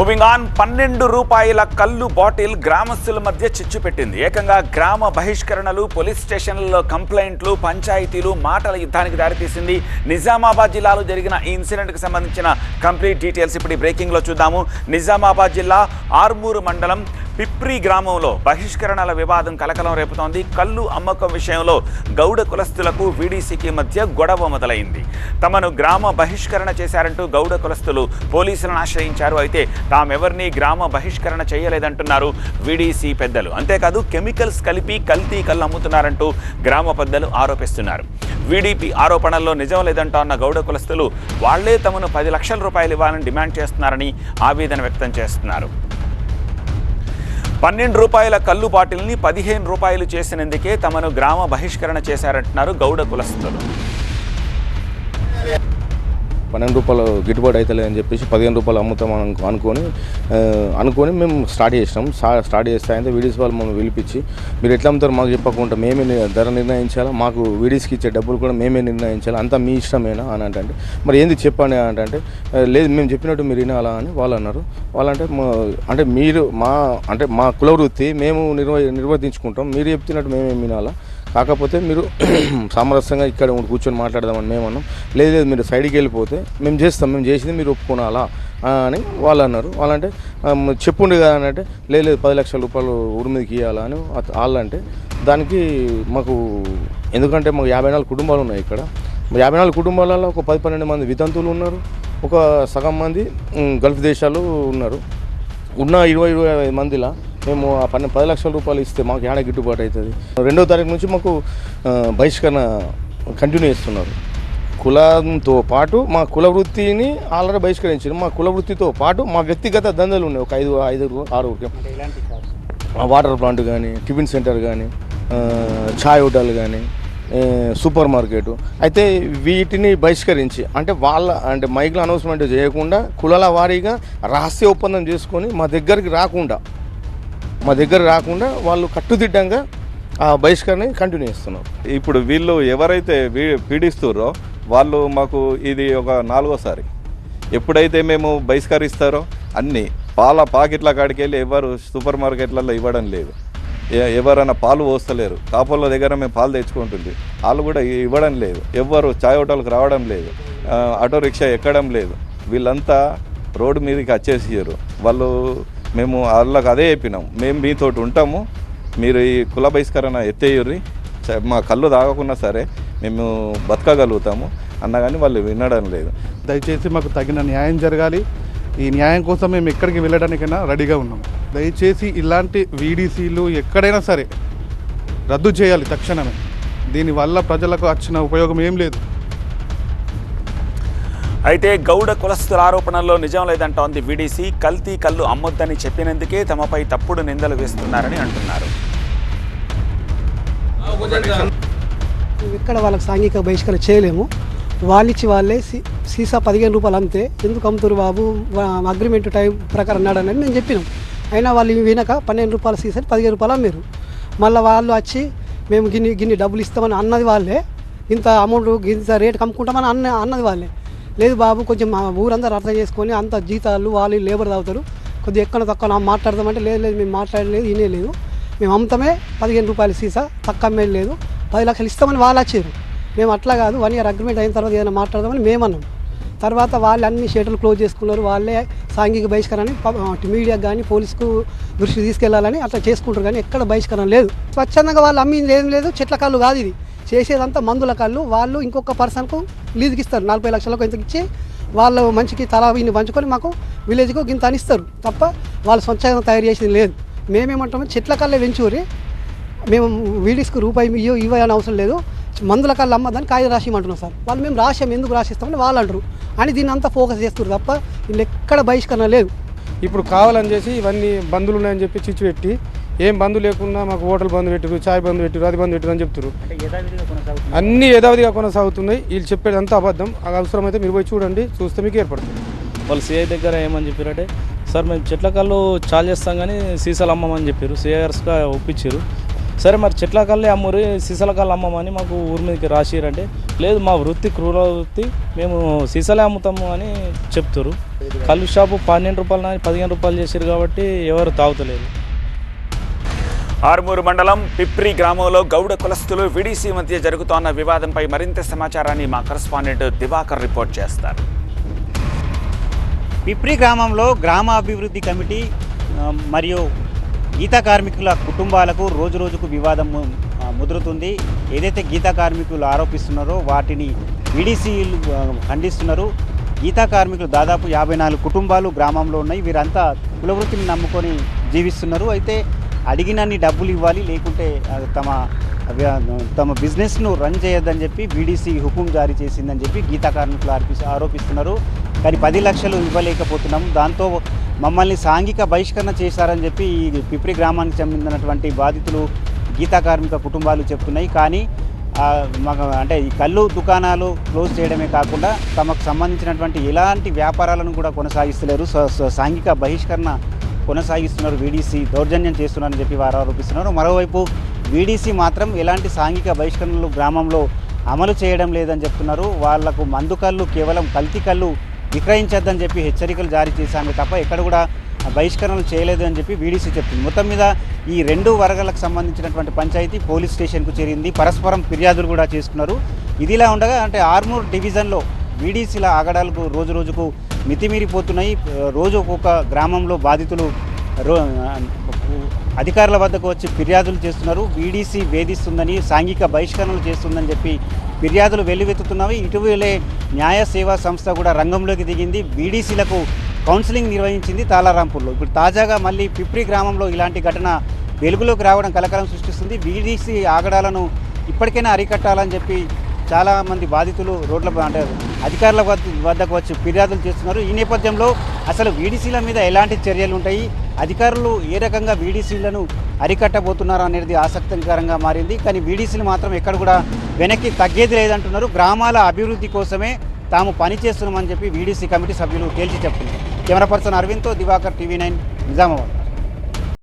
Moving on పన్నెండు రూపాయల కల్లు బాటిల్ గ్రామస్తుల మధ్య చిచ్చు పెట్టింది. ఏకంగా గ్రామ బహిష్కరణలు పోలీస్ స్టేషన్లలో కంప్లైంట్లు పంచాయతీలు మాటల యుద్ధానికి దారితీసింది. నిజామాబాద్ జిల్లాలో జరిగిన ఈ ఇన్సిడెంట్కి సంబంధించిన కంప్లీట్ డీటెయిల్స్ ఇప్పుడు బ్రేకింగ్లో చూద్దాము. నిజామాబాద్ జిల్లా ఆర్మూరు మండలం పిప్రి గ్రామంలో బహిష్కరణల వివాదం కలకలం రేపుతోంది. కళ్ళు అమ్మకం విషయంలో గౌడ కులస్తులకు వీడీసీకి మధ్య గొడవ మొదలైంది. తమను గ్రామ బహిష్కరణ చేశారంటూ గౌడ కులస్తులు పోలీసులను ఆశ్రయించారు. అయితే తామెవరిని గ్రామ బహిష్కరణ చేయలేదంటున్నారు వీడీసీ పెద్దలు. అంతేకాదు కెమికల్స్ కలిపి కల్తీ కళ్ళు అమ్ముతున్నారంటూ గ్రామ పెద్దలు ఆరోపిస్తున్నారు. వీడీపీ ఆరోపణల్లో నిజం లేదంటోన్న గౌడ కులస్తులు వాళ్ళే తమను పది లక్షల రూపాయలు ఇవ్వాలని డిమాండ్ చేస్తున్నారని ఆవేదన వ్యక్తం చేస్తున్నారు. పన్నెండు రూపాయల కళ్ళు బాటిల్ని పదిహేను రూపాయలు చేసినందుకే తమను గ్రామ బహిష్కరణ చేశారంటున్నారు గౌడ కులస్తులు. పన్నెండు రూపాయలు గిట్టుబాటు అవుతలే అని చెప్పేసి పదిహేను రూపాయలు అమ్ముతాం అనుకొని అనుకొని మేము స్టార్ట్ చేసినాం. స్టార్ట్ చేస్తే అయితే వీడియోస్ వాళ్ళు మమ్మల్ని పిలిపించి మీరు ఎట్లా అమ్ముతారు మాకు చెప్పకుండా మేమే ధర నిర్ణయించాలా? మాకు వీడియోస్కి ఇచ్చే డబ్బులు కూడా మేమే నిర్ణయించాలి? అంతా మీ ఇష్టమేనా? అని అంటే మరి ఏంది చెప్పండి అని అంటే లేదు మేము చెప్పినట్టు మీరు వినాలా? అని వాళ్ళు అన్నారు. వాళ్ళంటే మా- అంటే మీరు మా అంటే మా కుల వృత్తి మేము నిర్వ నిర్వర్తించుకుంటాం. మీరు చెప్తున్నట్టు మేమేం వినాలా? కాకపోతే మీరు సామరస్యంగా ఇక్కడ కూర్చొని మాట్లాడదామని మేము అన్నాం. లేదు లేదు మీరు సైడ్కి వెళ్ళిపోతే మేము చేస్తాం మేము చేసింది మీరు ఒప్పుకోనాలా? అని వాళ్ళు అన్నారు. వాళ్ళంటే "ఆ, చెప్పుండి కదా అని అంటే లేదు లేదు పది లక్షల రూపాయలు ఊరి మీదకి ఇవ్వాలా అని వాళ్ళంటే దానికి మాకు ఎందుకంటే మాకు యాభై నాలుగు కుటుంబాలు ఉన్నాయి ఇక్కడ. యాభై నాలుగు కుటుంబాలలో ఒక పది పన్నెండు మంది వితంతువులు ఉన్నారు. ఒక సగం మంది గల్ఫ్ దేశాలు ఉన్నారు. ఉన్న ఇరవై ఇరవై ఐదు మందిలా మేము ఆ పన్నె పది లక్షల రూపాయలు ఇస్తే మాకు ఏడ గిట్టుబాటు అవుతుంది రెండో తారీఖు నుంచి మాకు బహిష్కరణ కంటిన్యూ చేస్తున్నారు. కులంతో పాటు మా కుల వృత్తిని ఆల్రెడీ బహిష్కరించారు. మా కుల వృత్తితో పాటు మా వ్యక్తిగత దందలు ఉన్నాయి. ఒక ఐదు ఐదుగురు ఆరుగురికి ఆ వాటర్ ప్లాంట్ కానీ టిఫిన్ సెంటర్ కానీ ఛాయ్ హోటల్ కానీ సూపర్ మార్కెట్. అయితే వీటిని బహిష్కరించి అంటే వాళ్ళ అంటే మైక్లో అనౌన్స్మెంట్ చేయకుండా కులాల వారీగా రహస్య ఒప్పందం చేసుకొని మా దగ్గరికి రాకుండా మా దగ్గర రాకుండా వాళ్ళు కట్టుదిట్టంగా ఆ బహిష్కరణ కంటిన్యూ చేస్తున్నారు. ఇప్పుడు వీళ్ళు ఎవరైతే వీ- వాళ్ళు మాకు ఇది ఒక నాలుగోసారి. ఎప్పుడైతే మేము బహిష్కరిస్తారో అన్నీ పాల పాకెట్ల కాడికి వెళ్ళి ఎవరు సూపర్ మార్కెట్లలో ఇవ్వడం లేదు. ఎవరైనా పాలు పోస్తలేరు. కాపుల దగ్గర మేము పాలు తెచ్చుకుంటుంది. వాళ్ళు కూడా ఇవ్వడం లేదు. ఎవ్వరు చాయ్ హోటల్కి రావడం లేదు. ఆటో రిక్షా ఎక్కడం లేదు. వీళ్ళంతా రోడ్డు మీదకి వచ్చేసారు వాళ్ళు మేము వాళ్ళకి అదే చెప్పినాం. మేము మీతోటి ఉంటాము. మీరు ఈ కుల బహిష్కరణ ఎత్తేయుర్రి. మా కళ్ళు తాగకున్నా సరే మేము బతకగలుగుతాము. అన్నా కానీ వాళ్ళు వినడం లేదు. దయచేసి మాకు తగిన న్యాయం జరగాలి. ఈ న్యాయం కోసం మేము ఎక్కడికి వెళ్ళడానికైనా రెడీగా ఉన్నాం. దయచేసి ఇలాంటి వీడీసీలు ఎక్కడైనా సరే రద్దు చేయాలి తక్షణమే. దీనివల్ల ప్రజలకు వచ్చిన ఉపయోగం ఏం లేదు. అయితే గౌడ కులస్తుల ఆరోపణల్లో నిజం లేదంటోంది వీడీసీ. కల్తీ కళ్ళు అమ్మొద్దని చెప్పినందుకే తమపై తప్పుడు నిందలు వేస్తున్నారని అంటున్నారు. ఇక్కడ వాళ్ళకి సాంఘిక బహిష్కరణ చేయలేము. వాళ్ళిచ్చి వాళ్ళే సీ- సీసా పదిహేను రూపాయలు అమ్మితే ఎందుకు అమ్ముతారు బాబు? అగ్రిమెంట్ టైం ప్రకారం అన్నాడు నేను చెప్పినాం. అయినా వాళ్ళు వినక పన్నెండు రూపాయల సీసాని పదిహేను రూపాయలు అమ్మారు మళ్ళీ వాళ్ళు వచ్చి మేము గిన్ని గిన్ని డబ్బులు ఇస్తామని అన్నది వాళ్ళే. ఇంత అమౌంట్ ఇంత రేట్ కమ్ముకుంటామని అన్న అన్నది వాళ్ళే. లేదు బాబు కొంచెం మా ఊరందరూ అర్థం చేసుకొని అంత జీతాలు వాళ్ళు లేబర్ తాగుతారు. కొద్దిగా ఎక్కడ తక్కువ మాట్లాడదామంటే లేదు లేదు మేము మాట్లాడలేదు వినే లేదు. మేము అమ్ముతామే పదిహేను రూపాయల సీసా తక్కువ అమ్మేది లేదు. పది లక్షలు ఇస్తామని వాళ్ళు వచ్చారు. మేము అట్లా కాదు వన్ ఇయర్ అగ్రిమెంట్ అయిన తర్వాత ఏదైనా మాట్లాడదామని మేము అన్నాం. తర్వాత వాళ్ళు అన్ని షేటర్లు క్లోజ్ చేసుకున్నారు వాళ్ళే సాంఘిక బహిష్కరణని మీడియాకి కానీ పోలీసుకు దృష్టి తీసుకెళ్ళాలని అట్లా చేసుకుంటారు కానీ ఎక్కడ బహిష్కరణ లేదు. స్వచ్ఛందంగా వాళ్ళు అమ్మింది ఏం లేదు చెట్ల కాళ్ళు కాదు ఇది. చేసేదంతా మందుల కళ్ళు. వాళ్ళు ఇంకొక పర్సన్కు లీజుకి ఇస్తారు. నలభై లక్షలకు ఇంతకు ఇచ్చి వాళ్ళు మంచికి తలా ఇన్ని పంచుకొని మాకు విలేజ్కు గింత అనిస్తారు తప్ప వాళ్ళు స్వచ్ఛంగా తయారు చేసింది లేదు. మేమేమంటాము చెట్ల కళ్ళే వెంచూరి మేము వీడిస్కు రూపాయి ఇవ్వ ఇవ్వాలని అవసరం లేదు. మందుల కళ్ళు అమ్మదని కాగితం రాసి సార్. వాళ్ళు మేము రాసాం ఎందుకు రాసిస్తామని వాళ్ళు అంటారు. అని దీన్ని అంతా ఫోకస్ చేస్తారు తప్ప వీళ్ళు ఎక్కడ బహిష్కరణ లేదు. ఇప్పుడు కావాలని చేసి ఇవన్నీ బంధువులు ఉన్నాయని చెప్పి చిచ్చు పెట్టి ఏం బంధు లేకుండా మాకు హోటల్ బంద్ పెట్టారు చాయ్ బంద్ పెట్టారు అది బంద్ పెట్టారు అని చెప్తారు అన్ని యథావిధిగా కొనసాగుతున్నాయి. వీళ్ళు చెప్పేది అంతా అబద్ధం. అది అవసరమైతే మీరు పోయి చూడండి చూస్తే మీకు ఏర్పడుతుంది. వాళ్ళు సిఐ దగ్గర ఏమని చెప్పారంటే సార్ మేము చెట్ల కళ్ళు చాలు చేస్తాం కానీ సీసాలు అమ్మమని చెప్పారు సిఐఆర్స్గా ఒప్పించారు సరే మరి చెట్ల కల్లే అమ్మురి సీసాల కళ్ళు అమ్మమని మాకు ఊరి మీదకి రాసిరంటే లేదు మా వృత్తి క్రూర వృత్తి మేము సీసాలే అమ్ముతాము అని చెప్తారు కళ్ళు షాపు పన్నెండు రూపాయలు పదిహేను రూపాయలు చేసారు కాబట్టి ఎవరు తాగుతలేరు. ఆర్మూరు మండలం పిప్రి గ్రామంలో గౌడ కులస్తులు విడిసి మధ్య జరుగుతోన్న వివాదంపై మరింత సమాచారాన్ని మా కరస్పాండెంట్ దివాకర్ రిపోర్ట్ చేస్తారు. పిప్రి గ్రామంలో గ్రామాభివృద్ధి కమిటీ మరియు గీత కార్మికుల కుటుంబాలకు రోజు రోజుకు వివాదం ముదురుతుంది. ఏదైతే గీత కార్మికులు ఆరోపిస్తున్నారో వాటిని ఈడీసీలు ఖండిస్తున్నారు. గీతా కార్మికులు దాదాపు యాభై నాలుగు కుటుంబాలు గ్రామంలో ఉన్నాయి. వీరంతా కులవృత్తిని నమ్ముకొని జీవిస్తున్నారు. అయితే అడిగినన్ని డబ్బులు ఇవ్వాలి లేకుంటే తమ తమ బిజినెస్ను రన్ చేయొద్దని చెప్పి బీడీసీ హుకుం జారీ చేసిందని చెప్పి గీతా కార్మికులు ఆరోపిస్తున్నారు. కానీ పది లక్షలు ఇవ్వలేకపోతున్నాము. దాంతో మమ్మల్ని సాంఘిక బహిష్కరణ చేశారని చెప్పి ఈ పిప్రి గ్రామానికి చెందినటువంటి బాధితులు గీతా కార్మిక కుటుంబాలు చెప్తున్నాయి. కానీ మాకు అంటే ఈ కళ్ళు దుకాణాలు క్లోజ్ చేయడమే కాకుండా తమకు సంబంధించినటువంటి ఎలాంటి వ్యాపారాలను కూడా కొనసాగిస్తలేరు. సాంఘిక బహిష్కరణ కొనసాగిస్తున్నారు వీడీసీ దౌర్జన్యం చేస్తున్నారని చెప్పి వారు ఆరోపిస్తున్నారు. మరోవైపు వీడీసీ మాత్రం ఎలాంటి సాంఘిక బహిష్కరణలు గ్రామంలో అమలు చేయడం లేదని చెప్తున్నారు. వాళ్ళకు మందు కళ్ళు కేవలం కల్తీ కళ్ళు విక్రయించొద్దని చెప్పి హెచ్చరికలు జారీ చేశామే తప్ప ఎక్కడ కూడా బహిష్కరణలు చేయలేదు అని చెప్పి వీడీసీ చెప్తుంది. మొత్తం మీద ఈ రెండు వర్గాలకు సంబంధించినటువంటి పంచాయతీ పోలీస్ స్టేషన్కు చేరింది. పరస్పరం ఫిర్యాదులు కూడా చేసుకున్నారు ఇదిలా ఉండగా అంటే ఆర్మూర్ డివిజన్లో వీడీసీల ఆగడాలకు రోజు రోజుకు మితిమీరిపోతున్నాయి. రోజు ఒక్కొక్క గ్రామంలో బాధితులు రో అధికారుల వద్దకు వచ్చి ఫిర్యాదులు చేస్తున్నారు. వీడీసీ వేధిస్తుందని సాంఘిక బహిష్కరణలు చేస్తుందని చెప్పి ఫిర్యాదులు వెల్లువెత్తుతున్నవి. ఇటీవలే న్యాయ సేవా సంస్థ కూడా రంగంలోకి దిగింది. బీడీసీలకు కౌన్సిలింగ్ నిర్వహించింది తాలారాంపూర్లో ఇప్పుడు తాజాగా మళ్ళీ పిప్రి గ్రామంలో ఇలాంటి ఘటన వెలుగులోకి రావడం కలకలం సృష్టిస్తుంది. బీడీసీ ఆగడాలను ఇప్పటికైనా అరికట్టాలని చెప్పి చాలా మంది బాధితులు రోడ్ల అంటే అధికారుల వద్ద వద్దకు వచ్చి ఫిర్యాదులు చేస్తున్నారు. ఈ నేపథ్యంలో అసలు వీడీసీల మీద ఎలాంటి చర్యలు ఉంటాయి? అధికారులు ఏ రకంగా వీడీసీలను అరికట్టబోతున్నారు అనేది ఆసక్తికరంగా మారింది. కానీ వీడీసీలు మాత్రం ఎక్కడ కూడా వెనక్కి తగ్గేది లేదంటున్నారు. గ్రామాల అభివృద్ధి కోసమే తాము పనిచేస్తున్నామని చెప్పి వీడీసీ కమిటీ సభ్యులు తేల్చి చెప్తున్నారు. కెమెరా పర్సన్ అరవింద్తో దివాకర్ టీవీ నైన్ నిజామాబాద్.